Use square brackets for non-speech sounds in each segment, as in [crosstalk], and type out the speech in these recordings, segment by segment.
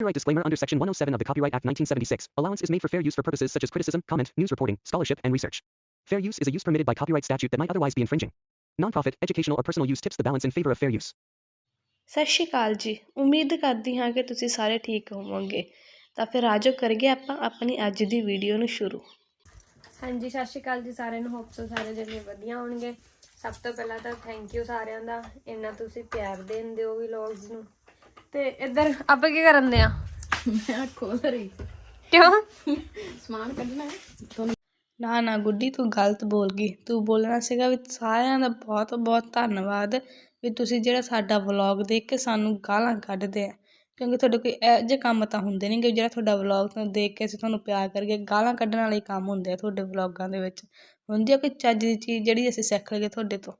Copyright disclaimer under Section 107 of the Copyright Act 1976. Allowance is made for fair use for purposes such as criticism, comment, news reporting, scholarship, and research. Fair use is a use permitted by copyright statute that might otherwise be infringing. Nonprofit, educational, or personal use tips the balance in favor of fair use. ਸਤਿ ਸ਼੍ਰੀ ਅਕਾਲ ਜੀ ਉਮੀਦ ਕਰਦੀ ਹਾਂ ਕਿ ਤੁਸੀਂ ਸਾਰੇ ਠੀਕ ਹੋਵੋਗੇ ਤਾਂ ਫਿਰ ਆਜੋ ਕਰੀਏ ਆਪਾਂ ਆਪਣੀ ਅੱਜ ਦੀ ਵੀਡੀਓ ਨੂੰ ਸ਼ੁਰੂ ਹਾਂਜੀ ਸਤਿ ਸ਼੍ਰੀ ਅਕਾਲ ਜੀ ਸਾਰਿਆਂ ਨੂੰ ਹੋਪ ਸੋ ਸਾਰੇ ਜਣੇ ਵਧੀਆ ਹੋਣਗੇ ਸਭ ਤੋਂ ਪਹਿਲਾਂ ਤਾਂ ਥੈਂਕ ਯੂ ਸਾਰਿਆਂ ਦਾ ਇੰਨਾ ਤੁਸੀਂ ਪਿਆਰ ਦੇਂਦੇ ਹੋ ਵਲੌਗਸ ਨੂੰ ਤੇ ਇੱਧਰ ਆਪਾਂ ਕੀ ਕਰਨ ਦੇ ਆ? ਮੈਂ ਖੋਲ ਰਹੀ। ਸੀ ਕਿਉਂ? ਸਮਾਨ ਕੱਢਣਾ ਹੈ। ਨਾ ਨਾ ਗੁੱਡੀ ਤੂੰ ਗਲਤ ਬੋਲ ਗਈ। ਤੂੰ ਬੋਲਣਾ ਸੀਗਾ ਵੀ ਸਾਰਿਆਂ ਦਾ ਬਹੁਤ ਬਹੁਤ ਧੰਨਵਾਦ ਵੀ ਤੁਸੀਂ ਜਿਹੜਾ ਸਾਡਾ ਵਲੌਗ ਦੇਖ ਕੇ ਸਾਨੂੰ ਗਾਲਾਂ ਕੱਢਦੇ ਆ। ਕਿਉਂਕਿ ਤੁਹਾਡੇ ਕੋਈ ਇਹੋ ਜਿਹੇ ਕੰਮ ਤਾਂ ਹੁੰਦੇ ਨਹੀਂ ਕਿ ਜਿਹੜਾ ਤੁਹਾਡਾ ਵਲੌਗ ਤੋਂ ਦੇਖ ਕੇ ਅਸੀਂ ਤੁਹਾਨੂੰ ਪਿਆਰ ਕਰਕੇ ਗਾਲਾਂ ਕੱਢਣ ਵਾਲੇ ਕੰਮ ਹੁੰਦੇ ਆ ਤੁਹਾਡੇ ਵਲੌਗਾਂ ਦੇ ਵਿੱਚ। ਹੁੰਦੀ ਆ ਕੋਈ ਚੱਜ ਦੀ ਚੀਜ਼ ਜਿਹੜੀ ਅਸੀਂ ਸਿੱਖ ਲਈਏ ਤੁਹਾਡੇ ਤੋਂ।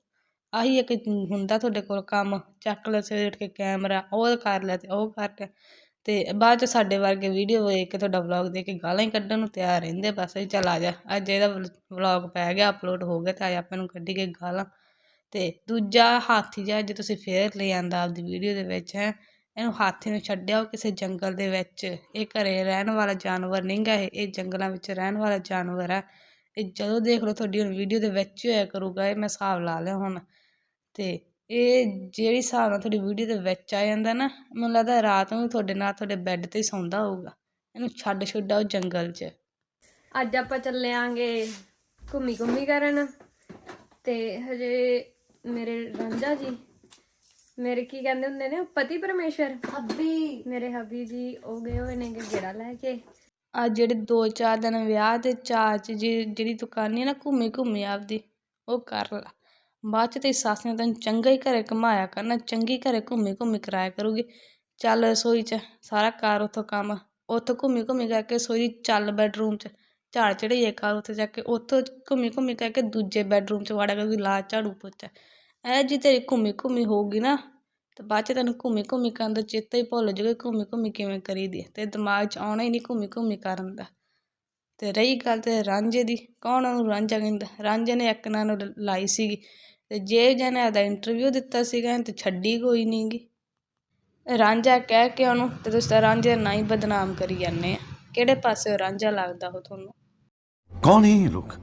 ਆਹੀ ਇੱਕ ਹੁੰਦਾ ਤੁਹਾਡੇ ਕੋਲ ਕੰਮ, ਚੱਕ ਲਿਆ ਸਵੇਰੇ ਉੱਠ ਕੇ ਕੈਮਰਾ, ਉਹ ਕਰ ਲਿਆ ਅਤੇ ਉਹ ਕਰ ਲਿਆ ਅਤੇ ਬਾਅਦ ਚ ਸਾਡੇ ਵਰਗੇ ਵੀਡੀਓ ਵੇਖ ਕੇ ਤੁਹਾਡਾ ਵਲੋਗ ਦੇਖ ਕੇ ਗਾਲਾਂ ਹੀ ਕੱਢਣ ਨੂੰ ਤਿਆਰ ਰਹਿੰਦੇ ਬਸ, ਵੀ ਚੱਲ ਆ ਜਾ, ਅੱਜ ਇਹਦਾ ਵਲੌਗ ਪੈ ਗਿਆ ਅਪਲੋਡ ਹੋ ਗਿਆ ਤਾਂ ਅੱਜ ਆਪਾਂ ਨੂੰ ਕੱਢੀ ਕੇ ਗਾਲਾਂ। ਅਤੇ ਦੂਜਾ ਹਾਥੀ ਜਿਹਾ, ਜੇ ਤੁਸੀਂ ਫੇਰ ਲੈ ਆਂਦਾ ਆਪਦੀ ਵੀਡੀਓ ਦੇ ਵਿੱਚ, ਹੈ, ਇਹਨੂੰ ਹਾਥੀ ਨੂੰ ਛੱਡਿਆ ਉਹ ਕਿਸੇ ਜੰਗਲ ਦੇ ਵਿੱਚ। ਇਹ ਘਰੇ ਰਹਿਣ ਵਾਲਾ ਜਾਨਵਰ ਨਹੀਂ ਗਾ ਇਹ ਇਹ ਜੰਗਲਾਂ ਵਿੱਚ ਰਹਿਣ ਵਾਲਾ ਜਾਨਵਰ ਹੈ ਇਹ ਜਦੋਂ ਦੇਖ ਲਓ ਤੁਹਾਡੀ ਹੁਣ ਵੀਡੀਓ ਦੇ ਵਿੱਚ ਹੀ ਹੋਇਆ ਕਰੂਗਾ, ਇਹ ਮੈਂ ਹਿਸਾਬ ਲਾ ਲਿਆ ਹੁਣ। ਤੇ ਇਹ ਜਿਹੜੀ ਹਿਸਾਬ ਨਾਲ ਤੁਹਾਡੀ ਵੀਡੀਓ ਦੇ ਵਿੱਚ ਆ ਜਾਂਦਾ ਨਾ ਮੈਨੂੰ ਲੱਗਦਾ ਰਾਤ ਨੂੰ ਵੀ ਤੁਹਾਡੇ ਨਾਲ ਤੁਹਾਡੇ ਬੈੱਡ ਤੇ ਸੌਂਦਾ ਹੋਊਗਾ। ਇਹਨੂੰ ਛੱਡ ਛੁੱਡਾ ਉਹ ਜੰਗਲ 'ਚ। ਅੱਜ ਆਪਾਂ ਚੱਲੇ ਆਂਗੇ ਘੁੰਮੀ ਘੁੰਮੀ ਕਰਨ। ਤੇ ਹਜੇ ਮੇਰੇ ਰਾਂਝਾ ਜੀ ਮੇਰੇ ਕੀ ਕਹਿੰਦੇ ਹੁੰਦੇ ਨੇ ਪਤੀ ਪਰਮੇਸ਼ਰ? ਹੱਬੀ। ਮੇਰੇ ਹਬੀ ਜੀ ਉਹ ਗਏ ਹੋਏ ਨੇ ਗੇੜਾ ਲੈ ਕੇ। ਆ ਜਿਹੜੇ ਦੋ ਚਾਰ ਦਿਨ ਵਿਆਹ ਦੇ ਚਾਅ 'ਚ ਜੇ ਜਿਹੜੀ ਤੂੰ ਆ ਨਾ ਘੁੰਮੀ ਘੁੰਮੀ ਆਪਦੀ ਉਹ ਕਰ ਲਾ। ਬਾਅਦ 'ਚ ਤੇਰੀ ਸੱਸ ਨੇ ਤੈਨੂੰ ਚੰਗਾ ਹੀ ਘਰੇ ਘੁਮਾਇਆ ਕਰਨਾ, ਚੰਗੀ ਘਰੇ ਘੁੰਮੀ ਘੁੰਮੀ ਕਰਾਇਆ ਕਰੂਗੀ। ਚੱਲ ਰਸੋਈ 'ਚ, ਸਾਰਾ ਕਰ ਉੱਥੋਂ ਕੰਮ, ਉੱਥੋਂ ਘੁੰਮੀ ਘੁੰਮੀ ਕਰਕੇ ਰਸੋਈ ਚੱਲ ਬੈਡਰੂਮ 'ਚ। ਝਾੜ ਚੜਈਏ ਕਰ ਉੱਥੇ ਜਾ ਕੇ, ਉੱਥੋਂ ਘੁੰਮੀ ਘੁੰਮੀ ਕਰਕੇ ਦੂਜੇ ਬੈਡਰੂਮ 'ਚ ਵੜਿਆ ਕਰੂਗੀ, ਲਾ ਝਾੜੂ ਪੋਚਾ। ਐ ਜੀ ਤੇਰੀ ਘੁੰਮੀ ਘੁੰਮੀ ਹੋਊਗੀ ਨਾ, ਤੇ ਬਾਅਦ 'ਚ ਤੈਨੂੰ ਘੁੰਮੀ ਘੁੰਮੀ ਕਰਨ ਦਾ ਚੇਤਾ ਹੀ ਭੁੱਲ ਜਾਊਗਾ ਘੁੰਮੀ ਘੁੰਮੀ ਕਿਵੇਂ ਕਰੀਦੀ ਹੈ। ਤੇ ਦਿਮਾਗ 'ਚ ਆਉਣਾ ਹੀ ਨਹੀਂ ਘੁੰਮੀ ਘੁੰਮੀ ਕਰਨ ਦਾ। ਅਤੇ ਰਹੀ ਗੱਲ ਤੇ ਰਾਂਝੇ ਦੀ ਕੌਣ ਉਹਨੂੰ ਰਾਂਝਾ ਕਹਿੰਦਾ? ਰਾਂਝੇ ਨੇ ਇੱਕ ਨਾਂ ਨੂੰ ਲਾਈ ਸੀਗੀ। ਅਤੇ ਜੇ ਜਨੇ ਆਪਦਾ ਇੰਟਰਵਿਊ ਦਿੱਤਾ ਸੀਗਾ ਅਤੇ ਛੱਡੀ ਕੋਈ ਨਹੀਂ ਰਾਂਝਾ ਕਹਿ ਕੇ ਉਹਨੂੰ ਅਤੇ ਤੁਸੀਂ ਰਾਂਝੇ ਦਾ ਹੀ ਬਦਨਾਮ ਕਰੀ ਜਾਂਦੇ ਆ। ਕਿਹੜੇ ਪਾਸੇ ਰਾਂਝਾ ਲੱਗਦਾ ਉਹ ਤੁਹਾਨੂੰ? ਕੌਣ ਹੈ ਲੋਕ?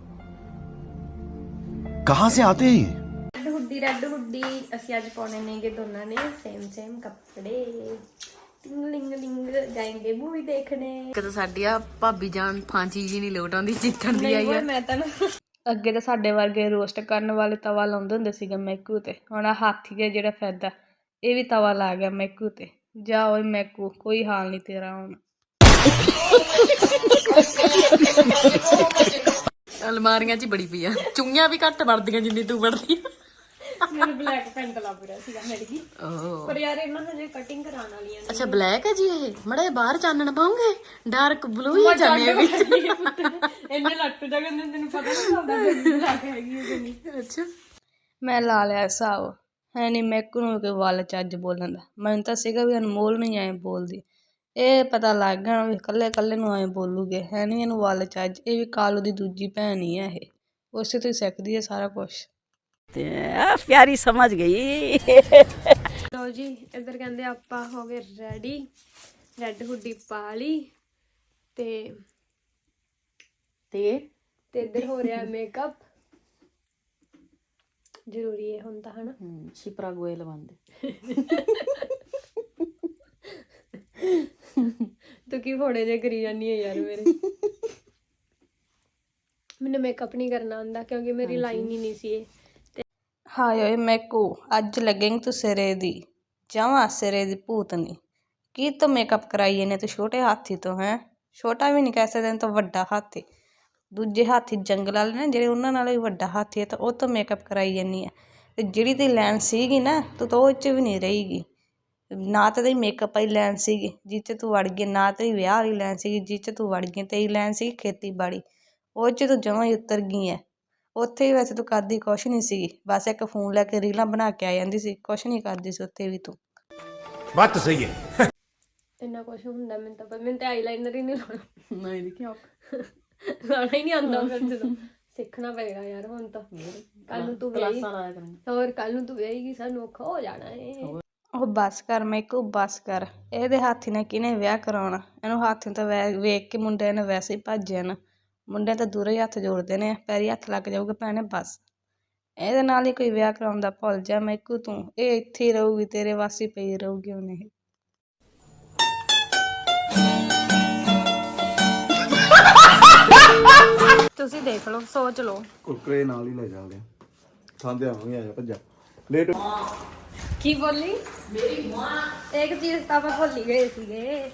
ਕਹਾਂ ਸੇ ਆਤੇ ਹੈ ਰੈੱਡ ਹੁੱਡੀ ਅਸੀਂ ਅੱਜ ਪਾਉਣੇ ਨੇਗੇ ਦੋਨਾਂ ਨੇ ਸੇਮ ਸੇਮ ਕੱਪੜੇ। ਲਿੰਗ ਲਿੰਗ ਜਾਏਂਗੇ ਮੂਵੀ ਦੇਖਣੇ। ਕਿਤੇ ਸਾਡੀ ਆ ਭਾਬੀ ਜਾਨ ਫਾਂਚੀ ਜੀ ਨਹੀਂ ਲੋਟ ਆਉਂਦੀ ਜਿੱਤਣ ਦੀ ਆਈ ਆ। ਮੈਂ ਤਾਂ ਨਾ ਅੱਗੇ ਤਾਂ ਸਾਡੇ ਵਰਗੇ ਰੋਸਟ ਕਰਨ ਵਾਲੇ ਤਵਾ ਲਾਉਂਦੇ ਹੁੰਦੇ ਸੀਗੇ ਮੈਕੂ ਤੇ। ਹੁਣ ਆਹ ਹਾਥੀ ਜਿਹਾ ਜਿਹੜਾ ਫਿਰਦਾ ਇਹ ਵੀ ਤਵਾ ਲਾ ਗਿਆ ਮੈਕੂ ਤੇ। ਜਾ ਓਏ ਮੈਕੂ ਕੋਈ ਹਾਲ ਨਹੀਂ ਤੇਰਾ ਹੁਣ। ਅਲਮਾਰੀਆਂ 'ਚ ਹੀ ਬੜੀ ਪਈ ਆ। ਚੁੰਗੀਆਂ ਵੀ ਘੱਟ ਵੜਦੀਆਂ ਜਿੰਨੀ ਤੂੰ ਵੜਦੀ ਮੈਨੂੰ ਬਲੈਕ ਪੈਂਟ ਲੱਭ ਰਿਹਾ ਸੀਗਾ ਮੇਰੀ ਦੀ ਓਹ। ਪਰ ਯਾਰ ਇਹਨਾਂ ਨੇ ਜੇ ਕਟਿੰਗ ਕਰਾਉਣ ਵਾਲੀਆਂ ਅੱਛਾ ਬਲੈਕ ਹੈ ਜੀ ਇਹ? ਮੜੇ ਬਾਹਰ ਚਾਨਣ ਪਾਉਂਗੇ? ਡਾਰਕ ਬਲੂ ਹੀ ਜਾਣੇ ਵੀ ਇੰਨੇ ਲੱਟ ਜਾ ਕੇ ਤੈਨੂੰ ਪਤਾ ਨਹੀਂ ਲੱਗਦਾ ਬਲੈਕ ਹੈਗੀ ਹੈ ਨਹੀਂ। ਅੱਛਾ। ਮੈਂ ਲਾ ਲਿਆ ਹਿਸਾਬ। ਹੈ ਨਹੀਂ ਮੈਕੂ ਨੂੰ ਕੋਈ ਵੱਲ ਚੱਜ ਬੋਲਣ ਦਾ। ਮੈਨੂੰ ਤਾਂ ਸੀਗਾ ਵੀ ਅਨਮੋਲ ਨਹੀਂ ਐਂ ਬੋਲਦੀ। ਇਹ ਪਤਾ ਲੱਗ ਗਿਆ ਵੀ ਇਕੱਲੇ ਇਕੱਲੇ ਨੂੰ ਐਂ ਬੋਲੂਗੇ। ਹੈ ਨਹੀਂ ਇਹਨੂੰ ਵੱਲ ਚੱਜ ਇਹ ਵੀ ਕਾਲੂ ਦੀ ਦੂਜੀ ਭੈਣ ਹੀ ਹੈ ਇਹ। ਉਸੇ ਤੋਂ ਹੀ ਸਿੱਖਦੀ ਹੈ ਸਾਰਾ ਕੁਝ ਤੇ ਆ ਪਿਆਰੀ ਸਮਝ ਗਈ। ਲੋ ਜੀ ਇੱਧਰ ਕਹਿੰਦੇ ਆਪਾਂ ਹੋ ਗਏ ਰੈਡੀ ਰੈੱਡ ਹੁੱਡੀ ਪਾ ਲਈ ਤੇ ਤੇ ਤੇ ਇੱਧਰ ਹੋ ਰਿਹਾ ਮੇਕਅਪ ਜ਼ਰੂਰੀ ਹੈ ਹੁਣ ਤਾਂ ਹਨਾ। ਹਮ, ਸ਼ਿਪਰਾ ਗੋਇਲ ਬੰਦੇ ਤੂੰ ਕੀ ਫੋੜੇ ਜੇ ਕਰੀ ਜਾਨੀ ਹੈ ਯਾਰ ਮੇਰੇ? [laughs] ਮੈਨੂੰ ਮੇਕਅਪ ਨਹੀਂ ਕਰਨਾ ਆਉਂਦਾ ਕਿਉਂਕਿ ਮੇਰੀ ਲਾਈਨ ਹੀ ਨਹੀਂ ਸੀ ਇਹ। ਹਾਏ ਓਏ ਮੈਕੂ, ਅੱਜ ਲੱਗੇਂਗੀ ਤੂੰ ਸਿਰੇ ਦੀ। ਜਮਾਂ ਸਿਰੇ ਦੀ ਭੂਤਨੀ ਕੀ ਤੂੰ ਮੇਕਅਪ ਕਰਾਈ ਇਹਨੇ ਤੂੰ ਛੋਟੇ ਹਾਥੀ ਤੋਂ, ਹੈ? ਛੋਟਾ ਵੀ ਨਹੀਂ ਕਹਿ ਸਕਦੇ ਇਹਨੂੰ ਤਾਂ ਵੱਡਾ ਹਾਥੀ। ਦੂਜੇ ਹਾਥੀ ਜੰਗਲ ਵਾਲੇ ਨੇ, ਜਿਹੜੇ ਉਹਨਾਂ ਨਾਲੋਂ ਵੀ ਵੱਡਾ ਹਾਥੀ ਹੈ ਤਾਂ ਉਹ ਤੋਂ ਮੇਕਅਪ ਕਰਾਈ ਜਾਂਦੀ ਹੈ ਤੇ ਜਿਹੜੀ ਤੇ ਲੈਣ ਸੀਗੀ ਨਾ, ਤੂੰ ਤਾਂ ਉਹ 'ਚ ਵੀ ਨਹੀਂ ਰਹੇਗੀ। ਨਾ ਤਾਂ ਤੇਰੀ ਮੇਕਅਪ ਵਾਲੀ ਲੈਣ ਸੀਗੀ, ਜਿਹ 'ਚ ਤੂੰ ਵੜ ਗਈ ਨਾ ਤੇਰੀ ਵਿਆਹ ਵਾਲੀ ਲੈਣ ਸੀਗੀ, ਜਿਹ 'ਚ ਤੂੰ ਵੜ ਗਈ ਤੇਰੀ ਲੈਣ ਸੀਗੀ ਖੇਤੀਬਾੜੀ। ਉਹ 'ਚ ਤੂੰ ਜਮਾਂ ਹੀ ਉਤਰ ਗਈ ਹੈ ਉੱਥੇ ਵੀ ਵੈਸੇ ਤੂੰ ਕਰਦੀ ਕੁਛ ਨਹੀਂ ਸੀਗੀ ਬਸ ਇੱਕ ਫੋਨ ਲੈ ਕੇ ਰੀਲਾਂ ਬਣਾ ਕੇ ਆ ਜਾਂਦੀ ਸੀ। ਕੁਛ ਨਹੀਂ ਕਰਦੀ ਸੀ ਉੱਥੇ ਵੀ ਤੂੰ। ਬਾਤ ਸਹੀ ਹੈ। ਇੰਨਾ ਕੁਛ ਹੁੰਦਾ ਮੈਨੂੰ ਤਾਂ ਪਰ ਤਾਂ ਆਈਲਾਈਨਰ ਹੀ ਨਹੀਂ ਲਾਉਣਾ। ਨਹੀਂ ਦੇਖਿਆ ਲਾਉਣਾ ਹੀ ਨਹੀਂ ਆਉਂਦਾ ਸਿੱਖਣਾ ਪਏਗਾ ਯਾਰ ਹੁਣ ਤਾਂ। ਕੱਲ ਨੂੰ ਤੂੰ ਕਲਾਸਾਂ ਲਾਇਆ ਕਰਨਾ ਹੋਰ ਕੱਲ ਨੂੰ ਤੂੰ ਵਿਆਹੀਗੀ ਸਾਨੂੰ ਔਖਾ ਹੋ ਜਾਣਾ ਏ। ਉਹ ਬਸ ਕਰ ਮੈਂ ਮੈਕੂ ਬਸ ਕਰ। ਇਹਦੇ ਹਾਥੀ ਨੇ ਕਿਹਨੇ ਵਿਆਹ ਕਰਾਉਣਾ? ਇਹਨੂੰ ਹਾਥੀ ਤਾਂ ਵੇਖ ਕੇ ਮੁੰਡੇ ਨੇ ਵੈਸੇ ਹੀ ਭੱਜ ਜਾਣਾ। ਮੁੰਡੇ ਤਾਂ ਦੂਰੋਂ ਹੀ ਹੱਥ ਜੋੜਦੇ ਨੇ ਪੈਰੀ ਹੱਥ ਲੱਗ ਜਾਊਗਾ ਭੈਣੇ ਬਸ। ਇਹਦੇ ਨਾਲ ਹੀ ਕੋਈ ਵਿਆਹ ਕਰਾਉਂਦਾ ਭੁੱਲ ਜਾ ਮੈਕੂ ਤੂੰ ਇਹ ਇੱਥੇ ਹੀ ਰਹੂਗੀ ਤੇਰੇ ਵਾਸੀ ਪਈ ਰਹੂਗੀ ਉਹਨੇ ਇਹ। ਤੁਸੀਂ ਦੇਖ ਲਓ ਸੋਚ ਲਓ। ਕੁਰਕਰੇ ਨਾਲ ਹੀ ਲੈ ਜਾਂਦੇ ਖਾਂਦੇ ਆਵਾਂਗੇ ਆ ਭੱਜਾ। ਲੇਟ ਕੀ ਬੋਲੀ? ਮੇਰੀ ਮਾਂ। ਇੱਕ ਚੀਜ਼ ਤਾਂ ਆਪਾਂ ਭੁੱਲ ਹੀ ਗਏ ਸੀਗੇ।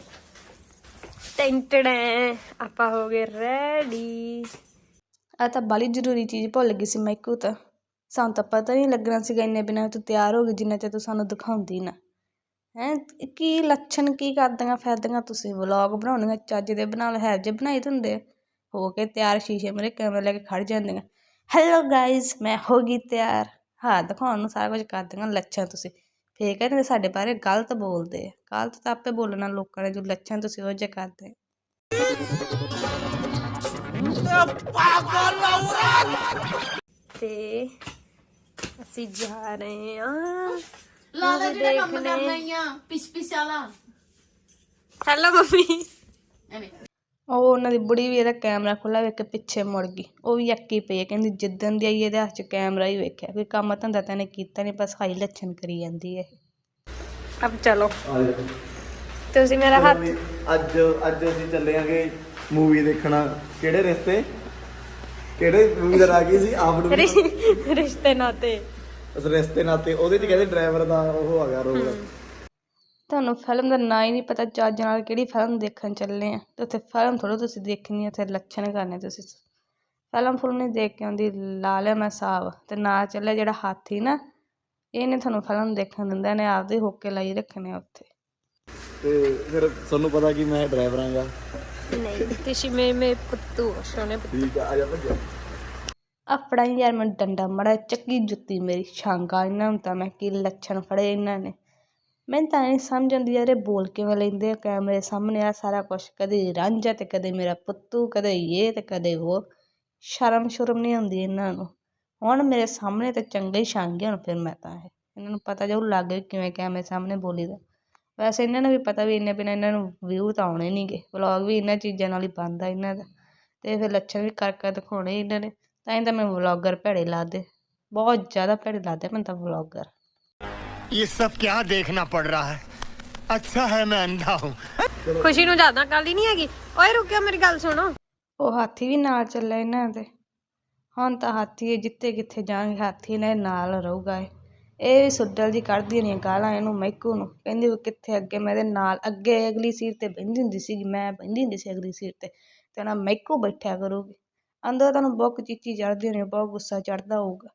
ਟੈਂਟੜੇ ਆਪਾਂ ਹੋ ਗਏ ਰੈਡੀ ਆ ਤਾਂ ਬੜੀ ਜ਼ਰੂਰੀ ਚੀਜ਼ ਭੁੱਲ ਗਈ ਸੀ ਮੈਂ ਇੱਕੋ ਤਾਂ। ਸਾਨੂੰ ਤਾਂ ਪਤਾ ਨਹੀਂ ਲੱਗਣਾ ਸੀਗਾ ਇੰਨੇ ਬਿਨਾਂ ਤੂੰ ਤਿਆਰ ਹੋ ਗਈ, ਜਿੰਨਾ ਚਿਰ ਤੂੰ ਸਾਨੂੰ ਦਿਖਾਉਂਦੀ ਨਾ। ਹੈਂ, ਕੀ ਲੱਛਣ, ਕੀ ਕਰਦੀਆਂ ਫਿਰਦੀਆਂ ਤੁਸੀਂ? ਵਲੌਗ ਬਣਾਉਣੀਆਂ, ਚੱਜ ਦੇ ਬਣਾ ਲਓ ਹੈ ਜੇ ਬਣਾਈ ਦਿੰਦੇ ਹੋ ਕੇ ਤਿਆਰ, ਸ਼ੀਸ਼ੇ ਮੇਰੇ ਕੈਮਰਾ ਲੈ ਕੇ ਖੜ ਜਾਂਦੀਆਂ। ਹੈਲੋ ਗਾਇਜ਼ ਮੈਂ ਹੋ ਗਈ ਤਿਆਰ। ਹਾਂ, ਦਿਖਾਉਣ ਨੂੰ ਸਾਰਾ ਕੁਝ ਕਰਦੀਆਂ, ਲੱਛਣ ਤੁਸੀਂ। ਫੇਰ ਕਹਿੰਦੇ ਸਾਡੇ ਬਾਰੇ ਗਲਤ ਬੋਲਦੇ ਆ। ਗਲਤ ਤਾਂ ਆਪੇ ਬੋਲਣਾ ਲੋਕਾਂ ਨੇ ਜੋ ਲੱਛਣ ਤੁਸੀਂ ਉਹ ਜਿਹੇ ਕਰਦੇ। ਆ। ਤੇ ਅਸੀਂ ਜਾ ਰਹੇ ਹਾਂ। ਲਾਲਾ ਜਿਹੜਾ ਕੰਮ ਕਰਨਾ ਹੀ ਆ ਪਿਸ ਵਾਲਾ। Hello mummy. ਐਵੇਂ। ਉਹ ਉਹਨਾਂ ਦੀ ਬੁੜੀ ਵੀ ਇਹਦਾ ਕੈਮਰਾ ਖੁੱਲਾ ਵੇਖ ਕੇ ਪਿੱਛੇ ਮੁੜ ਗਈ। ਉਹ ਵੀ ਅੱਕੀ ਪਈ ਹੈ ਕਹਿੰਦੀ ਜਿੱਦਣ ਦੀ ਆਈ ਇਹਦੇ ਹੱਥ 'ਚ ਕੈਮਰਾ ਹੀ ਵੇਖਿਆ ਕੋਈ ਕੰਮ ਧੰਦਾ ਤਾਂ ਇਹਨੇ ਕੀਤਾ ਨਹੀਂ ਬਸ ਹਾਈ ਲੱਛਣ ਕਰੀ ਜਾਂਦੀ ਹੈ ਅਬ ਚਲੋ। ਤੁਸੀਂ ਮੇਰਾ ਹੱਥ ਅੱਜ ਅੱਜ ਅਸੀਂ ਚੱਲੇਾਂਗੇ ਮੂਵੀ ਦੇਖਣਾ। ਕਿਹੜੇ ਰਿਸ਼ਤੇ? ਕਿਹੜੇ ਮੂਵੀ ਦਾ ਰਾਗੀ ਸੀ? ਆਪ ਨੂੰ ਰਿਸ਼ਤੇ ਨਾਤੇ। ਉਸ ਰਿਸ਼ਤੇ ਨਾਤੇ ਉਹਦੇ ਚ ਕਹਿੰਦੇ ਡਰਾਈਵਰ ਦਾ ਉਹ ਆ ਗਿਆ ਰੋਲ। ਤੁਹਾਨੂੰ ਫਿਲਮ ਦਾ ਨਾਂ ਹੀ ਨਹੀਂ ਪਤਾ ਚੱਜ ਨਾਲ ਕਿਹੜੀ ਫਿਲਮ ਦੇਖਣ ਚੱਲੇ ਆ। ਤੇ ਉੱਥੇ ਫਿਲਮ ਥੋੜ੍ਹਾ ਤੁਸੀਂ ਦੇਖਣੀ ਉੱਥੇ ਲੱਛਣ ਕਰਨੇ ਤੁਸੀਂ। ਫਿਲਮ ਫੁਲਮ ਨਹੀਂ ਦੇਖ ਕੇ ਆਉਂਦੀ ਲਾ ਲਿਆ ਮੈਂ ਹਿਸਾਬ ਤੇ ਨਾਲ ਚੱਲਿਆ ਜਿਹੜਾ ਹਾਥੀ ਨਾ ਇਹਨੇ ਤੁਹਾਨੂੰ ਫਿਲਮ ਦੇਖਣ ਦਿੰਦਾ ਇਹਨੇ ਆਪਦੇ ਹੋਕੇ ਲਾਈ ਰੱਖਣੇ ਆ ਉੱਥੇ। ਤੇ ਫਿਰ ਤੁਹਾਨੂੰ ਪਤਾ ਕਿ ਮੈਂ ਡਰਾਈਵਰ ਆਂਗਾ ਨਹੀਂ ਤੁਸੀਂ ਮੇ ਮੇ ਪੁੱਤੂ ਸੋਨੇ ਪੁੱਤੂ। ਠੀਕ ਆ ਆ ਜਾ ਭੱਜਾ। ਆਪਣਾ ਹੀ ਯਾਰ ਮੈਂ ਡੰਡਾ ਮੜਾ ਚੱਕੀ ਜੁੱਤੀ ਮੇਰੀ ਛਾਂਗਾ ਇਹਨਾਂ ਨੂੰ ਤਾਂ ਮੈਂ ਕੀ ਲੱਛਣ ਫੜੇ ਇਹਨਾਂ ਨੇ। ਮੈਨੂੰ ਤਾਂ ਨਹੀਂ ਸਮਝ ਆਉਂਦੀ ਯਾਰ ਇਹ ਬੋਲ ਕਿਵੇਂ ਲੈਂਦੇ ਆ ਕੈਮਰੇ ਸਾਹਮਣੇ ਆ, ਸਾਰਾ ਕੁਛ ਕਦੇ ਰਾਂਝਾ ਤੇ ਕਦੇ ਮੇਰਾ ਪੁੱਤੂ, ਕਦੇ ਯੇ ਤੇ ਕਦੇ ਉਹ। ਸ਼ਰਮ ਸ਼ੁਰਮ ਨਹੀਂ ਆਉਂਦੀ ਇਹਨਾਂ ਨੂੰ। ਹੁਣ ਮੇਰੇ ਸਾਹਮਣੇ ਤਾਂ ਚੰਗੇ ਹੀ ਛਾਂਗੇ ਹੁਣ ਫਿਰ ਮੈਂ ਤਾਂ ਇਹ। ਇਹਨਾਂ ਨੂੰ ਪਤਾ ਜਾਊ ਲੱਗ ਗਈ ਕਿਵੇਂ ਕੈਮਰੇ ਸਾਹਮਣੇ ਬੋਲੀਦਾ ਵੈਸੇ ਇਹਨਾਂ ਨੂੰ ਵੀ ਪਤਾ ਵੀ ਇੰਨੇ ਬਿਨਾਂ ਇਹਨਾਂ ਨੂੰ ਵਿਊ ਤਾਂ ਆਉਣੇ ਨਹੀਂਗੇ ਵਲੌਗ ਵੀ ਇਹਨਾਂ ਚੀਜ਼ਾਂ ਨਾਲ ਹੀ ਬਣਦਾ ਇਹਨਾਂ ਦਾ। ਅਤੇ ਫਿਰ ਲੱਛਣ ਵੀ ਕਰ ਕਰ ਦਿਖਾਉਣੇ ਇਹਨਾਂ ਨੇ। ਤਾਂ ਹੀ ਤਾਂ ਮੈਨੂੰ ਵਲੌਗਰ ਭੈੜੇ ਲੱਗਦੇ ਬਹੁਤ ਜ਼ਿਆਦਾ ਭੈੜੇ ਲੱਗਦੇ ਮੈਨੂੰ ਤਾਂ ਵਲੌਗਰ ये सब क्या देखना पड़ रहा है अच्छा है मैं अंधा हूँ ਖੁਸ਼ੀ ਨੂੰ ਜ਼ਿਆਦਾ ਗੱਲ ਹੀ ਨਹੀਂ ਹੈਗੀ ਓਏ ਰੁਕਿਓ ਮੇਰੀ ਗੱਲ ਸੁਣੋ ਉਹ ਹਾਥੀ ਵੀ ਨਾਲ ਚੱਲਿਆ ਇਹਨਾਂ ਦੇ ਹੁਣ ਤਾਂ ਹਾਥੀ ਇਹ ਜਿੱਤੇ ਕਿੱਥੇ ਜਾਣਗੇ ਹਾਥੀ ਨੇ ਨਾਲ ਰਹੂਗਾ ਇਹ ਇਹ ਵੀ ਸੁੱਡਲ ਜੀ ਕੱਢਦੀ ਨਹੀਂ ਗਾਲਾਂ ਇਹਨੂੰ ਮਹਿਕੂ ਨੂੰ ਕਹਿੰਦੀ ਵੀ ਕਿੱਥੇ ਅੱਗੇ ਮੈਂ ਇਹਦੇ ਨਾਲ ਅੱਗੇ ਅਗਲੀ ਸੀਟ ਤੇ ਬਹਿੰਦੀ ਹੁੰਦੀ ਸੀ ਮੈਂ ਬਹਿੰਦੀ ਹੁੰਦੀ ਸੀ ਅਗਲੀ ਸੀਟ ਤੇ ਤੇ ਨਾ ਮਹਿਕੂ ਬੈਠਿਆ ਕਰੂਗੀ ਅੰਦਰ ਤੁਹਾਨੂੰ ਬਹੁਤ ਚੀਚੀ ਚੜ੍ਹਦੀ ਹੋਣੀ ਬਹੁਤ ਗੁੱਸਾ ਚੜ੍ਹਦਾ ਹੋਊਗਾ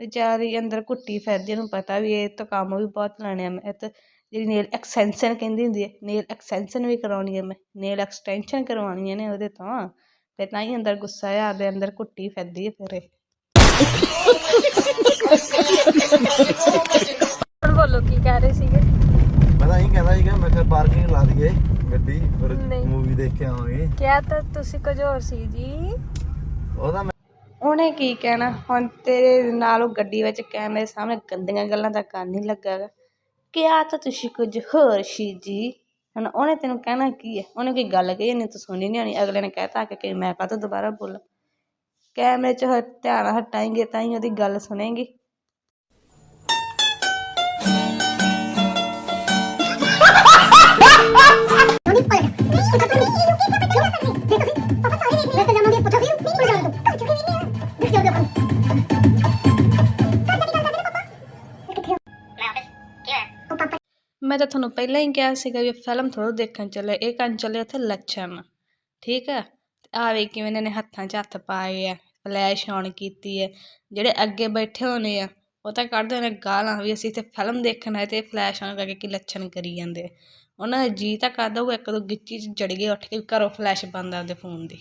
ਵਿਚਾਰੀ ਅੰਦਰ ਘੁੱਟੀ ਫਿਰਦੀ ਇਹਨੂੰ ਪਤਾ ਵੀ ਇਹ ਤਾਂ ਕੰਮ ਵੀ ਬਹੁਤ ਲੈਣੇ ਆ। ਮੈਂ ਇਹ ਤਾਂ ਜਿਹੜੀ ਨੇਲ ਐਕਸਟੈਂਸ਼ਨ ਕਹਿੰਦੀ ਹੁੰਦੀ ਹੈ ਨੇਲ ਐਕਸਟੈਂਸ਼ਨ ਵੀ ਕਰਾਉਣੀ ਹੈ ਮੈਂ ਨੇਲ ਐਕਸਟੈਂਸ਼ਨ ਕਰਵਾਉਣੀ ਹੈ ਨੇ ਉਹਦੇ ਤੋਂ। ਫਿਰ ਤਾਂ ਹੀ ਅੰਦਰ ਗੁੱਸਾ ਆ ਆਪਦੇ ਅੰਦਰ ਘੁੱਟੀ ਫਿਰਦੀ ਹੈ ਫਿਰ ਹੁਣ ਬੋਲੋ ਕੀ ਕਹਿ ਰਹੇ ਸੀਗੇ? ਮੈਂ ਤਾਂ ਇਹੀ ਕਹਿੰਦਾ ਸੀਗਾ ਮੈਂ ਕਿਹਾ ਪਾਰਕਿੰਗ ਲਾ ਦਈਏ ਗੱਡੀ ਫਿਰ ਨਹੀਂ। ਮੂਵੀ ਦੇਖ ਕੇ ਆਵਾਂਗੇ। ਕਿਹਾ ਤਾਂ ਤੁਸੀਂ ਕੁਝ ਹੋਰ ਸੀ ਜੀ। ਉਹਦਾ ਉਹਨੇ ਕੀ ਕਹਿਣਾ? ਹੁਣ ਤੇਰੇ ਨਾਲ ਉਹ ਗੱਡੀ ਵਿੱਚ ਕੈਮਰੇ ਸਾਹਮਣੇ ਗੰਦੀਆਂ ਗੱਲਾਂ ਤਾਂ ਕਰਨ ਨਹੀਂ ਲੱਗਾ ਗਾ ਕਿਹਾ ਤਾਂ ਤੁਸੀਂ ਕੁਝ ਹੋਰ ਸੀ ਜੀ। ਹੁਣ ਉਹਨੇ ਤੈਨੂੰ ਕਹਿਣਾ ਕੀ ਹੈ? ਉਹਨੇ ਕੋਈ ਗੱਲ ਕਹੀ ਨਹੀਂ ਤੂੰ ਸੁਣੀ ਨਹੀਂ ਆਣੀ ਅਗਲੇ ਨੇ ਕਹਿਤਾ ਕਿ ਕਿ ਮੈਂ ਕਾਹਤੋਂ ਦੁਬਾਰਾ ਬੋਲਾਂ? ਕੈਮਰੇ 'ਚ ਹ- ਧਿਆਨ ਹਟਾਏਂਗੇ ਤਾਂ ਹੀ ਉਹਦੀ ਗੱਲ ਸੁਣੇਂਗੀ। [laughs] ਮੈਂ ਤਾਂ ਤੁਹਾਨੂੰ ਪਹਿਲਾਂ ਹੀ ਕਿਹਾ ਸੀਗਾ ਵੀ ਫਿਲਮ ਥੋੜ੍ਹਾ ਦੇਖਣ ਚੱਲੇ, ਇਹ ਕਰਨ ਚੱਲੇ ਉੱਥੇ ਲੱਛਣ। ਠੀਕ ਹੈ ਆ ਵੇ ਕਿਵੇਂ ਇਹਨਾਂ ਨੇ ਹੱਥਾਂ 'ਚ ਹੱਥ ਪਾਏ ਆ, ਫਲੈਸ਼ ਔਨ ਕੀਤੀ ਹੈ ਜਿਹੜੇ ਅੱਗੇ ਬੈਠੇ ਹੋਣੇ ਆ, ਉਹ ਤਾਂ ਕੱਢਦੇ ਨੇ ਗਾਲਾਂ ਵੀ ਅਸੀਂ ਇੱਥੇ ਫਿਲਮ ਦੇਖਣ ਆਏ ਤੇ ਫਲੈਸ਼ ਔਨ ਕਰਕੇ ਕੀ ਲੱਛਣ ਕਰੀ ਜਾਂਦੇ ਆ। ਉਹਨਾਂ ਦਾ ਜੀ ਤਾਂ ਕਰਦਾ ਉਹ ਇੱਕ ਦੋ ਗਿੱਚੀ 'ਚ ਜੜ ਗਏ ਉੱਠ ਕੇ ਘਰੋਂ ਫਲੈਸ਼ ਬੰਦ ਆਪਦੇ ਫੋਨ ਦੀ।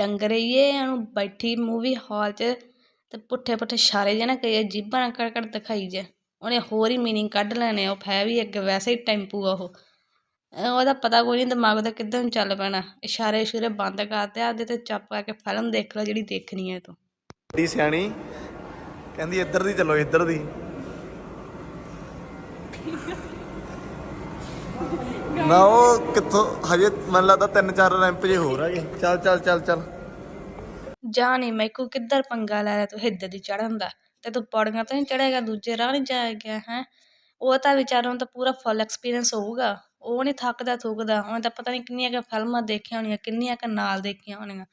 ਉਹ ਡੰਗਰਈਏ ਇਹਨੂੰ ਬੈਠੀ ਮੂਵੀ ਹਾਲ 'ਚ ਤੇ ਪੁੱਠੇ ਪੁੱਠੇ ਇਸ਼ਾਰੇ ਜਿਹੇ ਨਾ ਕਈ ਜੀਭਾਂ ਨਾਲ ਕੱਢ ਕੱਢ ਦਿਖਾਈ ਜਾ। ਉਹਨੇ ਹੋਰ ਹੀ ਮੀਨਿੰਗ ਕੱਢ ਲੈਣੇ ਆ, ਉਹ ਹੈ ਵੀ ਅੱਗੇ ਵੈਸੇ ਹੀ ਟੈਂਪੂ ਆ ਉਹ। ਅਹ ਉਹਦਾ ਪਤਾ ਕੋਈ ਨਹੀਂ ਦਿਮਾਗ ਦਾ ਕਿੱਧਰ ਨੂੰ ਚੱਲ ਪੈਣਾ। ਇਸ਼ਾਰੇ ਇਸ਼ੂਰੇ ਬੰਦ ਕਰਦੇ ਆਪਦੇ ਤੇ ਚੁੱਪ ਕਰਕੇ ਫਿਲਮ ਦੇਖ ਲੈ ਜਿਹੜੀ ਦੇਖਣੀ ਹੈ ਤੂੰ। ਡੀ ਸਿਆਣੀ, ਕਹਿੰਦੀ ਇੱਧਰ ਦੀ ਚੱਲੋ ਇੱਧਰ ਦੀ ਨਾ ਉਹ ਕਿੱਥੋਂ, ਹਜੇ ਮੈਨੂੰ ਲੱਗਦਾ ਤਿੰਨ ਚਾਰ ਰੈਂਪ ਜੇ ਹੋਰ ਹੈਗੇ। ਚੱਲ ਚੱਲ ਚੱਲ ਚੱਲ। ਜਾ ਨਹੀਂ ਮੈਕੂ ਕਿੱਧਰ ਪੰਗਾ ਲੈ ਲਿਆ ਤੂੰ ਹਿੱਦਰ ਦੀ ਚੜਨ ਦਾ। ਤੇ ਤੂੰ ਪੌੜੀਆਂ ਤੋਂ ਨਹੀਂ ਚੜੇਗਾ ਦੂਜੇ ਰਾਹ ਨਹੀਂ ਜਾਏਗਾ ਹੈ? ਉਹ ਤਾਂ ਵਿਚਾਰਾਂ ਤਾਂ ਪੂਰਾ ਫੁੱਲ ਐਕਸਪੀਰੀਅੰਸ ਹੋਊਗਾ। ਉਹ ਨਹੀਂ ਥੱਕਦਾ, ਥੁੱਕਦਾ। ਉਹਨੇ ਤਾਂ ਪਤਾ ਨਹੀਂ ਕਿੰਨੀਆਂ ਕੁ ਫਿਲਮਾਂ ਦੇਖੀਆਂ ਹੋਣੀਆਂ, ਕਿੰਨੀਆਂ ਕੁ ਨਾਲ ਦੇਖੀਆਂ ਹੋਣੀਆਂ।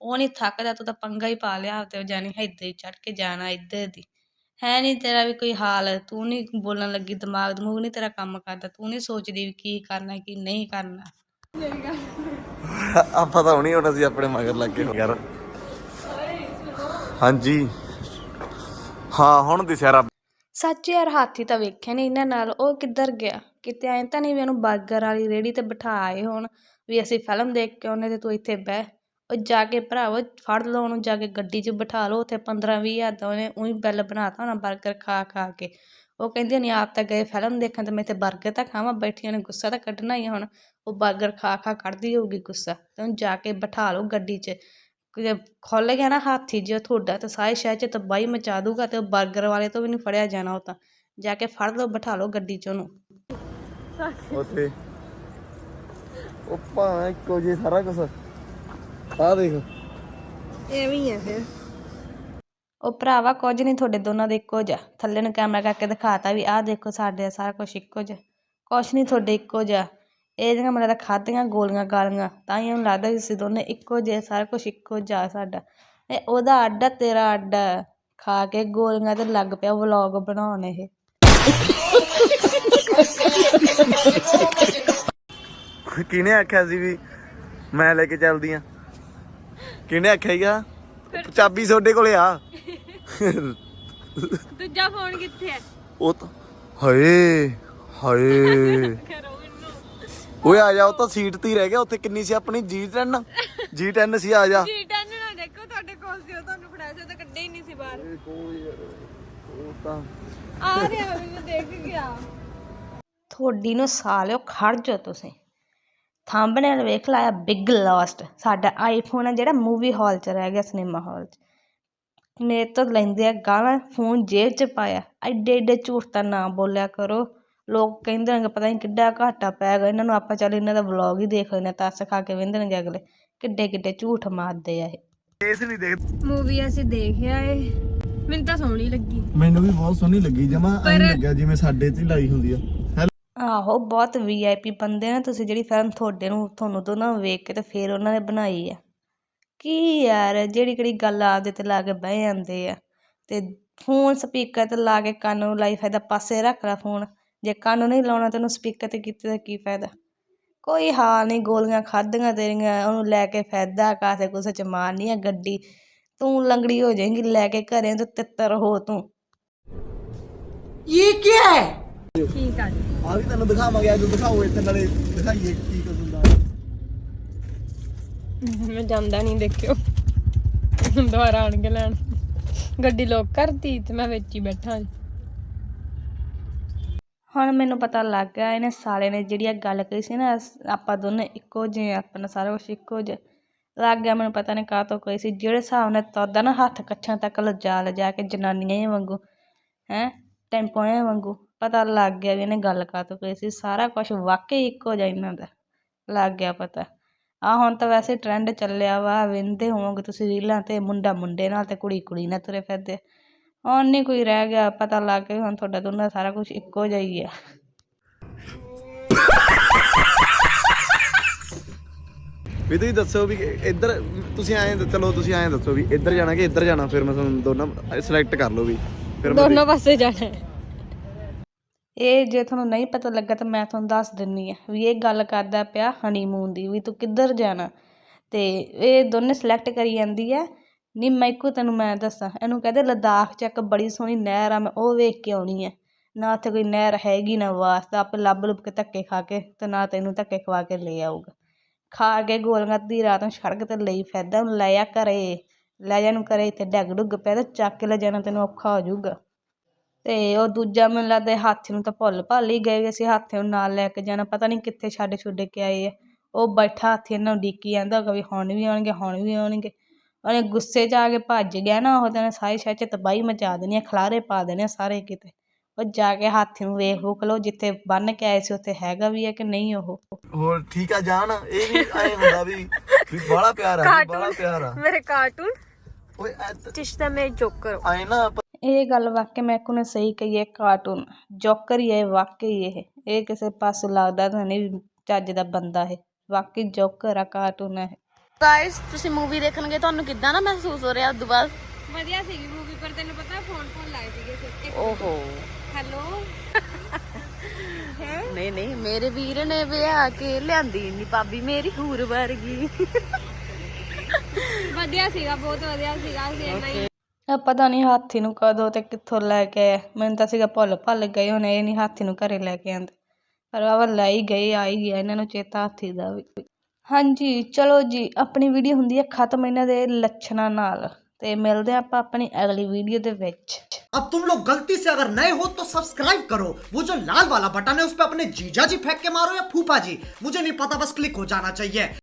ਉਹ ਨਹੀਂ ਥੱਕਦਾ, ਤੂੰ ਤਾਂ ਪੰਗਾ ਹੀ ਪਾ ਲਿਆ, ਤੇ ਜਾਨੀ ਇੱਧਰ ਹੀ ਚੜ ਕੇ ਜਾਣਾ, ਇੱਧਰ ਦੀ। ਹੈ ਨਹੀਂ ਤੇਰਾ ਵੀ ਕੋਈ ਹਾਲ ਤੂੰ ਨਹੀਂ ਬੋਲਣ ਲੱਗੀ ਦਿਮਾਗ ਦਮੂਗ ਨਹੀਂ ਤੇਰਾ ਕੰਮ ਕਰਦਾ ਤੂੰ ਨਹੀਂ ਸੋਚਦੀ ਵੀ ਕੀ ਕਰਨਾ ਕੀ ਨਹੀਂ ਕਰਨਾ। [laughs] ਆਪਾਂ ਤਾਂ ਹੁਣੀ ਹੁਣ ਅਸੀਂ ਆਪਣੇ ਮਗਰ ਲੱਗ ਗਏ ਯਾਰ। ਹਾਂਜੀ। ਹਾਂ ਹੁਣ ਦਿਸਿਆ ਰੱਬ ਸੱਚ ਯਾਰ ਹਾਥੀ ਤਾਂ ਵੇਖਿਆ ਨਹੀਂ ਇਹਨਾਂ ਨਾਲ ਉਹ ਕਿੱਧਰ ਗਿਆ? ਕਿਤੇ ਐਂ ਤਾਂ ਨਹੀਂ ਵੀ ਉਹਨੂੰ ਬਰਗਰ ਵਾਲੀ ਰੇੜੀ ਤੇ ਬਿਠਾ ਆਏ ਹੋਣ ਵੀ ਅਸੀਂ ਫਿਲਮ ਦੇਖ ਕੇ ਆਉਂਦੇ ਤੇ ਤੂੰ ਇੱਥੇ ਬਹਿ। ਉਹ ਜਾ ਕੇ ਭਰਾਵੋ, ਫੜ ਲਓ ਉਹਨੂੰ, ਜਾ ਕੇ ਗੱਡੀ 'ਚ ਬਿਠਾ ਲਓ, ਉੱਥੇ 15 ਵੀਹ ਹਜ਼ਾਰ ਦਾ ਉਹਨੇ ਉਹੀ ਬਿੱਲ ਬਣਾਤਾ ਹੋਣਾ ਬਰਗਰ ਖਾ ਖਾ ਕੇ। ਉਹ ਕਹਿੰਦੀ ਨਹੀਂ ਆਪ ਤਾਂ ਗਏ ਫਿਲਮ ਦੇਖਣ ਤੇ ਮੈਂ ਇੱਥੇ ਬਰਗਰ ਤਾਂ ਖਾਵਾਂ ਬੈਠੀਆਂ ਨੇ ਗੁੱਸਾ ਤਾਂ ਕੱਢਣਾ ਹੀ ਆ ਹੁਣ। ਉਹ ਬਰਗਰ ਖਾ ਖਾ ਕੱਢਦੀ ਹੋਊਗੀ ਗੁੱਸਾ, ਤੇ ਉਹਨੂੰ ਜਾ ਕੇ ਬਿਠਾ ਲਓ ਗੱਡੀ 'ਚ। ਖੁੱਲ ਗਿਆ ਨਾ ਹਾਥੀ ਜੇ ਤੁਹਾਡਾ, ਤਾਂ ਸਾਰੇ ਸ਼ਹਿਰ 'ਚ ਤਬਾਹੀ ਮਚਾ ਦੂਗਾ ਤੇ ਉਹ ਬਰਗਰ ਵਾਲੇ ਤੋਂ ਵੀ ਨਹੀਂ ਫੜਿਆ ਜਾਣਾ ਉਹ ਤਾਂ। ਜਾ ਕੇ ਫੜ ਲਓ, ਬਿਠਾ ਲਓ ਗੱਡੀ 'ਚ ਉਹਨੂੰ। ਉੱਥੇ। ਉਹ ਭਾਂ ਇੱਕੋ ਜੇ ਸਾਰਾ ਕੁਝ ਆ ਦੇਖ। ਉਹ ਭਰਾਵਾ ਕੁਝ ਨਹੀਂ ਤੁਹਾਡੇ ਦੋਨਾਂ ਦੇ ਇੱਕੋ ਜਿਹਾ। ਥੱਲੇ ਨੂੰ ਕੈਮਰਾ ਕਰਕੇ ਦਿਖਾਤਾ ਵੀ ਆਹ ਦੇਖੋ ਸਾਡੇ ਸਾਰਾ ਕੁਝ ਇੱਕੋ ਜਿਹਾ। ਕੁਛ ਨਹੀਂ ਤੁਹਾਡੇ ਇੱਕੋ ਜਿਹਾ। ਇਹ ਜਿਹੜੀਆਂ ਮੈਨੂੰ ਲੱਗਦਾ ਖਾਧੀਆਂ ਗੋਲੀਆਂ ਗਾਲੀਆਂ ਤਾਂ ਹੀ ਉਹਨੂੰ ਲੱਗਦਾ ਅਸੀਂ ਦੋਨੇ ਇੱਕੋ ਜਿਹੇ ਸਾਰਾ ਕੁਝ ਇੱਕੋ ਜਿਹਾ ਸਾਡਾ। ਇਹ ਉਹਦਾ ਅੱਡ ਆ, ਤੇਰਾ ਅੱਡ ਆ। ਖਾ ਕੇ ਗੋਲੀਆਂ ਤੇ ਲੱਗ ਪਿਆ ਵਲੌਗ ਬਣਾਉਣ ਇਹ। ਕਿਹਨੇ ਆਖਿਆ ਸੀ ਵੀ ਮੈਂ ਲੈ ਕੇ ਚੱਲਦੀ ਆ? ਕਿਹਨੇ ਆਖਿਆ ਹੀਗਾ ਚਾਬੀ ਤੁਹਾਡੇ ਕੋਲੇ ਆ। ਦੂਜਾ ਫੋਨ ਕਿੱਥੇ ਹੈ ਉਹ ਤਾਂ ਹਾਏ ਹਾਏ। ਓਏ ਆ ਜਾ ਉਹ ਤਾਂ ਸੀਟ ਤੇ ਹੀ ਰਹਿ ਗਿਆ ਉੱਥੇ ਕਿੰਨੀ ਸੀ ਆਪਣੀ? G10 G10 ਸੀ ਆ ਜਾ। ਜੀ ਟੈਨ ਨਾ ਦੇਖੋ ਤੁਹਾਡੇ ਕੋਲ ਸੀ ਉਹ ਤੁਹਾਨੂੰ ਫੜਾਇਆ ਸੀ ਉਹ ਤਾਂ ਕੱਢੇ ਹੀ ਨਹੀਂ ਸੀ ਬਾਹਰ। ਉਹ ਤਾਂ ਆ ਰਿਹਾ ਮੈਨੂੰ ਦੇਖ ਗਿਆ। ਤੁਹਾਡੀ ਨੂੰ ਸਾਲਿਓ ਖੜ ਜਾਓ ਤੁਸੀਂ। ਥੰਬਨੇਲ ਵੇਖ ਲਾਇਆ ਬਿਗ ਲਾਸਟ ਸਾਡਾ ਆਈਫੋਨ ਹੈ ਜਿਹੜਾ ਮੂਵੀ ਹਾਲ 'ਚ ਰਹਿ ਗਿਆ ਸਿਨੇਮਾ ਹਾਲ 'ਚ। ਮੇਰੇ ਤੋਂ ਲੈਂਦੇ ਆ ਗਾਲਾਂ ਫੋਨ ਜੇਬ 'ਚ ਪਾਇਆ। ਐਡੇ ਐਡੇ ਝੂਠ ਤਾਂ ਨਾ ਬੋਲਿਆ ਕਰੋ। ਲੋਕ ਕਹਿੰਦੇ ਨੇ ਪਤਾ ਨਹੀਂ ਕਿੱਡਾ ਘਾਟਾ ਪੈ ਗਿਆ। ਇਹਨਾਂ ਨੂੰ ਆਪਾਂ ਚੱਲ ਇਹਨਾਂ ਦਾ ਵਲੌਗ ਹੀ ਦੇਖ ਲੈਂਦੇ ਹਾਂ ਤਰਸ ਖਾ ਕੇ ਵਹਿੰਦੇ ਨੇ ਅਗਲੇ। ਕਿੱਡੇ ਕਿੱਡੇ ਝੂਠ ਮਾਰਦੇ ਆ ਇਹ। ਇਸ ਨਹੀਂ ਦੇਖ ਮੂਵੀ ਅਸੀਂ ਦੇਖਿਆ ਏ। ਮੈਨੂੰ ਤਾਂ ਸੋਹਣੀ ਲੱਗੀ। ਮੈਨੂੰ ਵੀ ਬਹੁਤ ਸੋਹਣੀ ਲੱਗੀ। ਜਮਾ ਐਂ ਲੱਗਿਆ ਜਿਵੇਂ ਸਾਡੇ ਤੇ ਹੀ ਲਾਈ ਹੁੰਦੀ ਆ। ਆਹੋ, ਬਹੁਤ ਵੀਆਈਪੀ ਬੰਦੇ ਨੇ, ਤੁਸੀਂ ਜਿਹੜੀ ਫਿਲਮ ਤੁਹਾਡੇ ਨੂੰ, ਤੁਹਾਨੂੰ ਦੋਨਾਂ ਨੂੰ ਵੇਖ ਕੇ ਤੇ ਫੇਰ ਉਹਨਾਂ ਨੇ ਬਣਾਈ ਆ। ਕੀ ਯਾਰ, ਜਿਹੜੀ ਕਿਹੜੀ ਗੱਲ ਆਪਦੇ ਤੇ ਲਾ ਕੇ ਬਹਿ ਜਾਂਦੇ ਆ। ਤੇ ਫੋਨ ਸਪੀਕਰ ਤੇ ਲਾ ਕੇ ਕੰਨ ਨੂੰ ਲਾਈ ਫਾਇਦਾ, ਪਾਸੇ ਰੱਖ ਲੈ ਫੋਨ ਜੇ ਕੰਨ ਨਹੀਂ ਲਾਉਣਾ ਤੈਨੂੰ ਸਪੀਕਰ ਤੇ ਕੀਤੇ ਦਾ ਕੀ ਫਾਇਦਾ? ਕੋਈ ਹਾਲ ਨਹੀਂ, ਗੋਲੀਆਂ ਖਾਧੀਆਂ ਤੇਰੀਆਂ, ਉਹਨੂੰ ਲੈ ਕੇ ਫਾਇਦਾ ਕਾਸੇ ਕੁਸੇ ਚ ਮਾਰਨੀ ਆ, ਗੱਡੀ। ਤੂੰ ਲੰਗੜੀ ਹੋ ਜਾਏਂਗੀ, ਲੈ ਕੇ ਘਰੇ ਤੇ ਤਿੱਤਰ ਹੋ ਤੂੰ। ਕੀ ਠੀਕ ਆ ਜੀ। ਆ ਵੀ ਤੈਨੂੰ ਦਿਖਾਵਾਂਗੇ ਅੱਜ ਦਿਖਾਓ ਇੱਥੇ ਨਾਲੇ ਦਿਖਾਈਏ ਕੀ ਕੁਝ ਹੁੰਦਾ। ਮੈਂ ਜਾਂਦਾ ਨਹੀਂ ਦੇਖਿਓ। ਦੁਬਾਰਾ ਆਣਗੇ ਲੈਣ। ਗੱਡੀ ਲੋਕ ਕਰਤੀ ਤੇ ਮੈਂ ਵਿੱਚ ਹੀ ਬੈਠਾ ਜੀ। ਹੁਣ ਮੈਨੂੰ ਪਤਾ ਲੱਗ ਗਿਆ ਇਹਨੇ ਸਾਲੇ ਨੇ ਜਿਹੜੀ ਇਹ ਗੱਲ ਕਹੀ ਸੀ ਨਾ ਅਸ- ਆਪਾਂ ਦੋਨੇ ਇੱਕੋ ਜਿਹੇ ਆ, ਆਪਣਾ ਸਾਰਾ ਕੁਛ ਇੱਕੋ ਜਿਹਾ। ਲੱਗ ਗਿਆ ਮੈਨੂੰ ਪਤਾ ਨਹੀਂ ਕਾਹ ਤੋਂ ਕਹੀ ਸੀ ਜਿਹੜੇ ਹਿਸਾਬ ਨਾਲ ਤੁਰਦਾ ਨਾ ਹੱਥ ਕੱਛਾਂ ਤੱਕ ਲਿਜਾ ਲਿਜਾ ਕੇ ਜਨਾਨੀਆਂ ਹੀ ਵਾਂਗੂ ਹੈਂ ਟੈਂਪੋਆਂ ਵਾਂਗੂ। ਪਤਾ ਲੱਗ ਗਿਆ ਵੀ ਇਹਨੇ ਗੱਲ ਕਾਹ ਤੋਂ ਕਹੀ ਸੀ ਸਾਰਾ ਕੁਝ ਵਾਕਈ ਇੱਕੋ ਜਿਹਾ ਇਹਨਾਂ ਦਾ ਲੱਗ ਗਿਆ ਪਤਾ। ਆ ਹੁਣ ਤਾਂ ਵੈਸੇ ਟ੍ਰੈਂਡ ਚੱਲਿਆ ਵਾ ਵਿੰਦੇ ਹੋਵੋਗੇ ਤੁਸੀਂ ਰੀਲਾਂ ਤੇ ਮੁੰਡਾ ਮੁੰਡੇ ਨਾਲ ਤੇ ਕੁੜੀ ਕੁੜੀ ਨਾਲ ਤੁਰੇ ਫਿਰਦੇ ਹੁਣ ਨਹੀਂ ਕੋਈ ਰਹਿ ਗਿਆ ਪਤਾ ਲੱਗ ਗਿਆ ਹੁਣ ਤੁਹਾਡਾ ਦੋਨਾਂ ਦਾ ਸਾਰਾ ਕੁਝ ਇੱਕੋ ਜਿਹਾ ਹੀ ਆ। ਵੀ ਤੁਸੀਂ ਦੱਸੋ ਵੀ ਇੱਧਰ ਤੁਸੀਂ ਐਂ ਚਲੋ ਤੁਸੀਂ ਐਂ ਦੱਸੋ ਵੀ ਇੱਧਰ ਜਾਣਾ ਕਿ ਇੱਧਰ ਜਾਣਾ ਫਿਰ ਮੈਂ ਤੁਹਾਨੂੰ ਦੋਨਾਂ ਸਿਲੈਕਟ ਕਰ ਲਓ ਵੀ। ਫਿਰ ਮੈਂ ਦੋਨੋਂ ਪਾਸੇ ਜਾਣਾ ਹੈ। ਇਹ ਜੇ ਤੁਹਾਨੂੰ ਨਹੀਂ ਪਤਾ ਲੱਗਾ ਤਾਂ ਮੈਂ ਤੁਹਾਨੂੰ ਦੱਸ ਦਿੰਦੀ ਹਾਂ ਵੀ ਇਹ ਗੱਲ ਕਰਦਾ ਪਿਆ ਹਨੀਮੂਨ ਦੀ, ਵੀ ਤੂੰ ਕਿੱਧਰ ਜਾਣਾ? ਅਤੇ ਇਹ ਦੋਨੇ ਸਿਲੈਕਟ ਕਰੀ ਜਾਂਦੀ ਆ। ਨਹੀਂ ਇੱਕੋ ਤੈਨੂੰ ਮੈਂ ਦੱਸਾਂ, ਇਹਨੂੰ ਕਹਿੰਦੇ ਲਦਾਖ 'ਚ ਇੱਕ ਬੜੀ ਸੋਹਣੀ ਨਹਿਰ ਆ, ਮੈਂ ਉਹ ਵੇਖ ਕੇ ਆਉਣੀ ਹੈ ਨਾ ਉੱਥੇ ਕੋਈ ਨਹਿਰ ਹੈਗੀ ਨਾ ਵਾਸਤਾ ਆਪੇ ਲੱਭ ਲੁੱਭ ਕੇ ਧੱਕੇ ਖਾ ਕੇ ਅਤੇ ਨਾ ਤੈਨੂੰ ਧੱਕੇ ਖਵਾ ਕੇ ਲੈ ਆਊਗਾ। ਖਾ ਕੇ ਗੋਲੀਆਂ ਅੱਧੀ ਰਾਤ ਨੂੰ ਸੜਕ ਤੇ ਲਈ ਫਿਰਦਾ, ਉਹਨੂੰ ਲੈ ਆ ਘਰੇ, ਲੈ ਜਾ ਨੂੰ ਘਰੇ ਇੱਥੇ ਡੱਗ ਡੁੱਗ ਪੈ ਤੇ ਚੱਕ ਕੇ ਲੈ ਜਾਣਾ, ਤੈਨੂੰ ਔਖਾ ਹੋ ਜਾਊਗਾ। ਤੇ ਉਹ ਦੂਜਾ ਮੈਨੂੰ ਲੱਗਦਾ ਹਾਥੀ ਨੂੰ ਤਾਂ ਭੁੱਲ ਭਾਲ ਹੀ ਗਏ ਵੀ ਅਸੀਂ ਹਾਥੀ ਨੂੰ ਨਾਲ ਲੈ ਕੇ ਜਾਣਾ ਪਤਾ ਨਹੀਂ ਕਿੱਥੇ ਛੱਡ ਛੁੱਡ ਕੇ ਆਏ ਆ। ਉਹ ਬੈਠਾ ਹਾਥੀ ਇਹਨਾਂ ਨੂੰ ਡੀਕੀ ਜਾਂਦਾ ਹੋਊਗਾ ਵੀ ਹੁਣ ਵੀ ਆਉਣਗੇ ਹੁਣ ਵੀ ਆਉਣਗੇ। ਉਹਨੇ ਗੁੱਸੇ 'ਚ ਆ ਕੇ ਭੱਜ ਗਿਆ ਨਾ ਉਹ ਤਾਂ ਸਾਰੀ ਸ਼ਹਿਰ 'ਚ ਤਬਾਹੀ ਮਚਾ ਦੇਣੀ ਆ ਖਲਾਰੇ ਪਾ ਦੇਣੇ ਆ ਸਾਰੇ ਕਿਤੇ। ਉਹ ਜਾ ਕੇ ਹਾਥੀ ਨੂੰ ਵੇਖ ਵੂਖ ਲਓ ਜਿੱਥੇ ਬੰਨ ਕੇ ਆਏ ਸੀ ਉੱਥੇ ਹੈਗਾ ਵੀ ਹੈ ਕਿ ਨਹੀਂ ਉਹ। ਹੋਰ ਠੀਕ ਆ ਜਾਨ? ਇਹ ਵੀ ਐ ਹੁੰਦਾ ਵੀ ਵੀ ਬੜਾ ਪਿਆਰ ਆ ਵੀ ਬੜਾ ਪਿਆਰ ਆ। ਮੇਰੇ ਕਾਰਟੂਨ ਓਏ ਚਿਸ਼ਤਾ ਮੇ ਜੋਕਰ ਐ ਨਾ ਆਪਾਂ- ਇਹ ਗੱਲ ਵਾਕਿਆ ਮੈਂ ਕੋਨੇ ਸਹੀ ਕਹੀ ਹੈ ਕਾਰਟੂਨ ਜੋਕਰ ਹੀ ਹੈ ਵਾਕਈ ਇਹ। ਇਹ ਕਿਸੇ ਪਾਸੋਂ ਲੱਗਦਾ ਤਾਂ ਨਹੀਂ ਵੀ ਚੱਜ ਦਾ ਬੰਦਾ ਇਹ। ਵਾਕਈ ਜੋਕਰ ਆ ਕਾਰਟੂਨ ਹੈ ਗਾਇਸ ਤੁਸੀਂ ਮੂਵੀ ਦੇਖਣ ਗਏ ਤੁਹਾਨੂੰ ਕਿੱਦਾਂ ਦਾ ਮਹਿਸੂਸ ਹੋ ਰਿਹਾ ਉਸ ਤੋਂ ਬਾਅਦ? ਵਧੀਆ ਸੀਗੀ ਮੂਵੀ ਪਰ ਤੈਨੂੰ ਪਤਾ ਫੋਨ ਫੋਨ ਲਾਏ ਸੀਗੇ ਸਿਰ ਓਹੋ। ਹੈਲੋ [laughs] ਨਹੀਂ ਨਹੀਂ ਮੇਰੇ ਵੀਰ ਨੇ ਵਿਆਹ ਕੇ ਲਿਆਂਦੀ ਨਹੀਂ ਭਾਬੀ ਮੇਰੀ ਹੂਰ ਵਰਗੀ। ਵਧੀਆ ਸੀਗਾ ਬਹੁਤ ਵਧੀਆ ਸੀਗਾ ਅਸੀਂ ਇੰਨਾ ਹੀ ਆ ਪਤਾ ਨਹੀਂ ਹਾਥੀ ਨੂੰ ਕਦੋਂ ਤੇ ਕਿੱਥੋਂ ਲੈ ਕੇ ਆਏ ਮੈਨੂੰ ਤਾਂ ਸੀਗਾ ਭੁੱਲ ਭੱਲ ਗਏ ਹੋਣੇ ਇਹ ਨਹੀਂ ਹਾਥੀ ਨੂੰ ਘਰੇ ਲੈ ਕੇ ਆਂਦੇ ਪਰ ਆਵਾ ਲੈ ਹੀ ਗਏ ਆ ਹੀ ਗਿਆ ਇਹਨਾਂ ਨੂੰ ਚੇਤਾ ਹਾਥੀ ਦਾ ਵੀ ਹਾਂਜੀ ਚਲੋ ਜੀ ਆਪਣੀ ਵੀਡੀਓ ਹੁੰਦੀ ਹੈ ਖਤਮ ਇਹਨਾਂ ਦੇ ਲੱਛਣਾਂ ਨਾਲ ਤੇ ਮਿਲਦੇ ਆਪਾਂ ਆਪਣੀ ਅਗਲੀ ਵੀਡੀਓ ਦੇ ਵਿੱਚ अब तुम लोग गलती से अगर नए हो तो सब्सक्राइब करो वो जो लाल वाला बटन है उस पर अपने जीजा जी फेंक के मारो या फूफा जी मुझे नहीं पता बस क्लिक हो जाना चाहिए